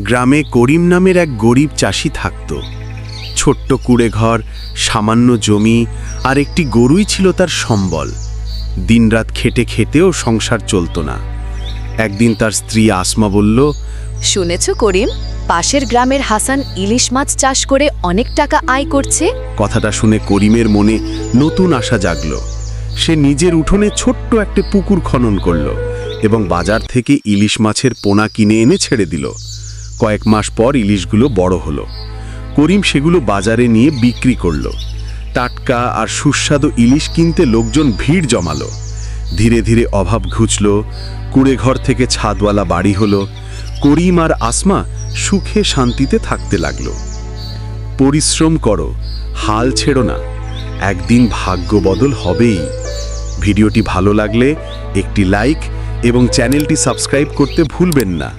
গ্রামে করিম নামের এক গরিব চাষি থাকত। ছোট্ট কুড়ে ঘর সামান্য জমি আর একটি গরুই ছিল তার সম্বল। দিনরাত খেটে খেতেও সংসার চলতো না। একদিন তার স্ত্রী আসমা বলল শুনেছ করিম পাশের গ্রামের হাসান ইলিশ মাছ চাষ করে অনেক টাকা আয় করছে? কথাটা শুনে করিমের মনে নতুন আশা জাগল। সে নিজের উঠোনে ছোট্ট একটা পুকুর খনন করল এবং বাজার থেকে ইলিশ মাছের পোনা কিনে এনে ছেড়ে দিল। কয়েক মাস পর ইলিশগুলো বড় হলো। করিম সেগুলো বাজারে নিয়ে বিক্রি করল। টাটকা আর সুস্বাদু ইলিশ কিনতে লোকজন ভিড় জমালো। ধীরে ধীরে অভাব ঘুচল, কুড়ে ঘর থেকে ছাদওয়ালা বাড়ি হলো, করিম আর আসমা সুখে শান্তিতে থাকতে লাগল। পরিশ্রম করো, হাল ছেড়ো না, একদিন ভাগ্য বদল হবেই। ভিডিওটি ভালো লাগলে একটি লাইক এবং চ্যানেলটি সাবস্ক্রাইব করতে ভুলবেন না।